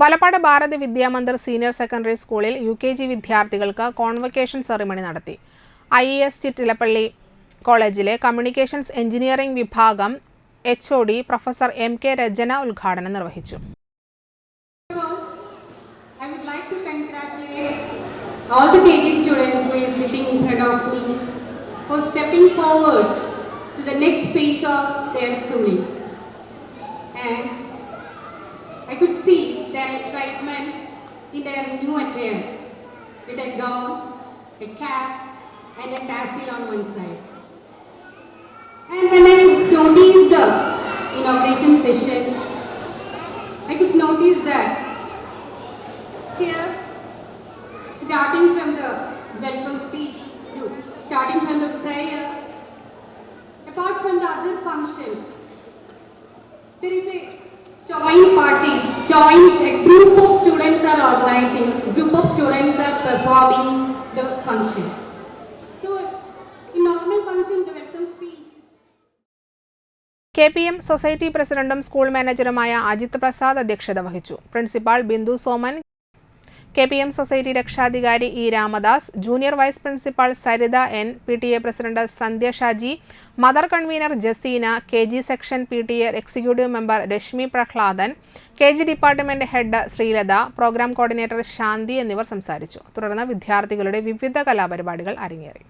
Valappad Bharat Vidyamandir senior secondary സ്കൂളിൽ U K G വിദ്യാർത്ഥികൾക്ക് convocation ceremony നടത്തി. ഐ എസ് ടി തിലപ്പള്ളി കോളേജിലെ കമ്മ്യൂണിക്കേഷൻസ് എഞ്ചിനീയറിംഗ് വിഭാഗം H O D professor M K Rajana ഉദ്ഘാടനം നിർവഹിച്ചു. I could see their excitement in their new attire with a gown, a cap, and a tassel on one side. And when I noticed the inauguration session, I could notice that here, starting from the welcome speech to starting from the prayer, apart from the other function, there is a joint party, joint a group of students are organizing, group of students are performing the function. So, in normal function, the welcome speech. K P M society പ്രസിഡന്റും school മാനേജറുമായ Ajith Prasad അധ്യക്ഷത വഹിച്ചു principal Bindu Soman K P M society രക്ഷാധികാരി E Ramadas junior vice principal Saritha N P T A president Sandhya Shaji mother convener Jaseena K G section P T A executive member Reshmi Prahladan K G department head Sreelatha programme coordinator Shanthi എന്നിവർ സംസാരിച്ചു. തുടർന്ന് വിദ്യാർത്ഥികളുടെ വിവിധ കലാപരിപാടികൾ അരങ്ങേറി.